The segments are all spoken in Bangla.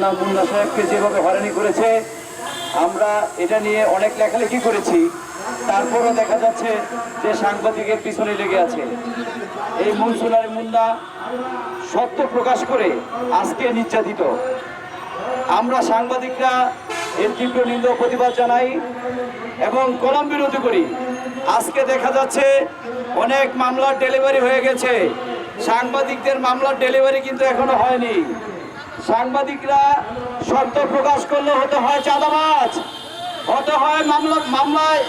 মুন্না মুন্না সাহেবকে যেভাবে হয়রানি করেছে, আমরা এটা নিয়ে অনেক লেখালেখি করেছি। তারপরও দেখা যাচ্ছে যে সাংবাদিকের পিছনে লেগে আছে। এই মনসুলার মুন্না সত্য প্রকাশ করে আজকে নির্যাতিত। আমরা সাংবাদিকরা এর তীব্র নিন্দ প্রতিবাদ জানাই এবং কলম বিরোধী করি। আজকে দেখা যাচ্ছে অনেক মামলার ডেলিভারি হয়ে গেছে। সাংবাদিকদের মামলার ডেলিভারি কিন্তু এখনও হয়নি। সাংবাদিকরা সত্য প্রকাশ করলে হতে হয় চাঁদাবাজ, হতে হয় মামলা, মামলায়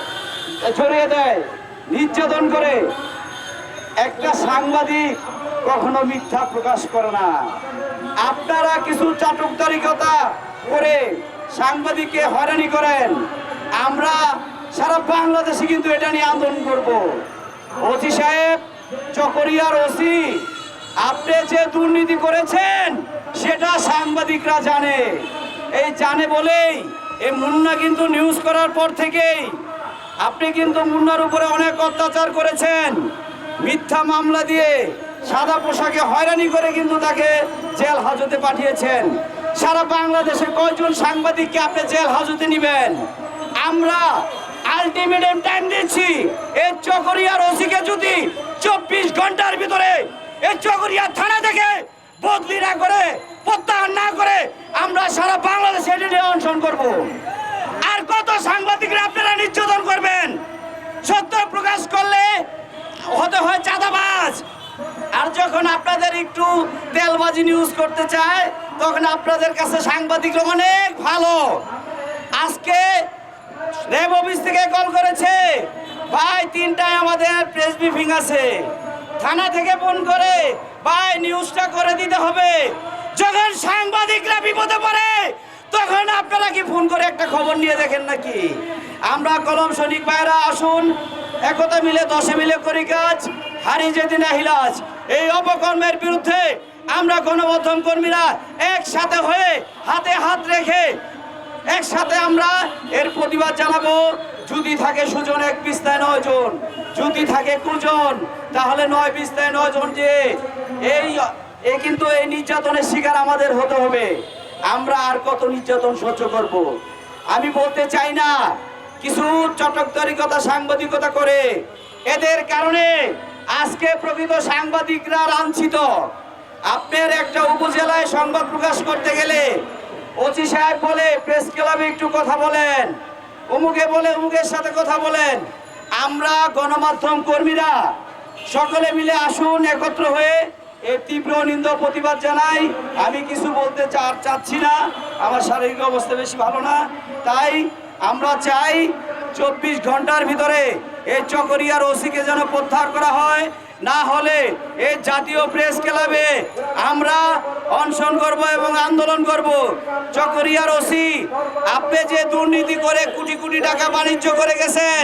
ছড়িয়ে দেয়, নির্যাতন করে। একটা সাংবাদিক কখনো মিথ্যা প্রকাশ করে না। আপনারা কিছু চাটুকদারিকতা করে সাংবাদিককে হয়রানি করেন। আমরা সারা বাংলাদেশে কিন্তু এটা নিয়ে আন্দোলন করব। ওসি সাহেব, চকরিয়ার ওসি, আপনি যে দুর্নীতি করেছেন সেটা সাংবাদিকরা জানে। এই জানে বলেই এই মুন্না কিন্তু নিউজ করার পর থেকেই আপনি কিন্তু মুন্নার উপরে অনেক অত্যাচার করেছেন। মিথ্যা মামলা দিয়ে সাদা পোশাকে হয়রানি করে কিন্তু তাকে জেল হাজতে পাঠিয়েছেন। সারা বাংলাদেশে কয়জন সাংবাদিককে আপনি জেল হাজতে নেবেন? আমরা আলটিমেটাম টাইম দিচ্ছি। এই চকরিয়ার ওসিকে যদি চব্বিশ ঘণ্টার ভিতরে এই চকরিয়া থানা থেকে বদলি না করে প্রত্যাহার না করে আমরা সারা বাংলাদেশে এটা নিয়ে অনশন করব। আর কত সাংবাদিকরা আপনারা নির্যাতন করবেন, সত্য প্রকাশ করলে হতে হয় চাঁদাবাজ। আর যখন আপনাদের একটু তেলবাজি নিউজ করতে চায়, তখন আপনাদের কাছে সাংবাদিকরা অনেক ভালো। আজকে র্যাব অফিস থেকে কল করেছে, ভাই, তিনটায় আমাদের প্রেস ব্রিফিং আছে। থানা থেকে ফোন করে, ভাই নিউজটা করে দিতে হবে। যখন সাংবাদিকরা বিপদে পড়ে, তখন আপনারা কি ফোন করে একটা খবর নিয়ে দেখেন নাকি? আমরা কলম সৈনিক ভাইরা আসুন। একতা মিলে, দশে মিলে করি কাজ। হারি যেতে না হিলাজ। এই অপকর্মের বিরুদ্ধে আমরা গণমাধ্যম কর্মীরা একসাথে হয়ে হাতে হাত রেখে একসাথে আমরা এর প্রতিবাদ জানাব। যদি থাকে সুজন, এক পিস্তায় নয় জন। যদি থাকে কুজন, তাহলে নয় পিস্তায় নয় জন যে এই এ কিন্তু এই নির্যাতনের শিকার আমাদের হতে হবে। আমরা আর কত নির্যাতন সহ্য করব? আমি বলতে চাই না, কিছু চটকদারিকতা, সাংবাদিকতা করে। এদের কারণে আজকে প্রকৃত সাংবাদিকরা লাঞ্ছিত আপনার একটা উপজেলায় সংবাদ প্রকাশ করতে গেলে ওসি সাহেব বলে, প্রেস ক্লাবে একটু কথা বলেন। অমুকে বলে, অমুকের সাথে কথা বলেন। আমরা গণমাধ্যম কর্মীরা সকলে মিলে আসুন, একত্র হয়ে এই তীব্র নিন্দ প্রতিবাদ জানাই। আমি কিছু বলতে চাচ্ছি না। আমার শারীরিক অবস্থা বেশি ভালো না। তাই আমরা চাই চব্বিশ ঘণ্টার ভিতরে এই চকরিয়ার ওসিকে যেন প্রত্যাহার করা হয়। না হলে এই জাতীয় প্রেস ক্লাবে আমরা অনশন করব এবং আন্দোলন করব। চকরিয়ার ওসি আপনি যে দুর্নীতি করে কোটি কোটি টাকা বাণিজ্য করে গেছেন,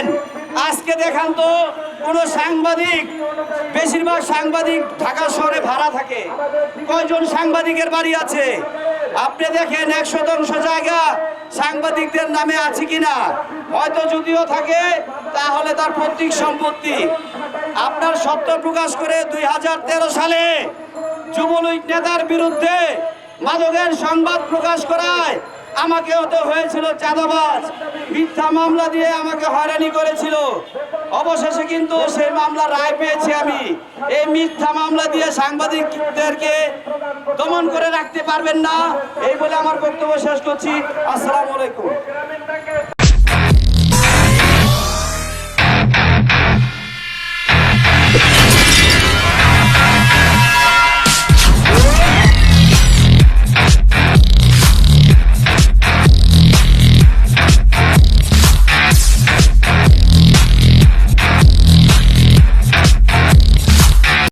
আজকে দেখান তো কোনো সাংবাদিক, বেশিরভাগ সাংবাদিক ঢাকা শহরে ভাড়া থাকে। কয়জন সাংবাদিকের বাড়ি আছে? আপনি দেখেন এক শতাংশ জায়গা সাংবাদিকদের নামে আছে কিনা? হয়তো যদিও থাকে, তাহলে তার পৈতৃক সম্পত্তি। আপনার সত্য প্রকাশ করে দুই হাজার তেরো সালে যুবলীগ নেতার বিরুদ্ধে মাদকের সংবাদ প্রকাশ করায় আমাকে হতে হয়েছিল চাঁদাবাজ। মিথ্যা মামলা দিয়ে আমাকে হয়রানি করেছিল। অবশেষে কিন্তু সেই মামলা রায় পেয়েছি আমি। এই মিথ্যা মামলা দিয়ে সাংবাদিকদেরকে দমন করে রাখতে পারবেন না, এই বলে আমার বক্তব্য শেষ করছি। আসসালামু আলাইকুম।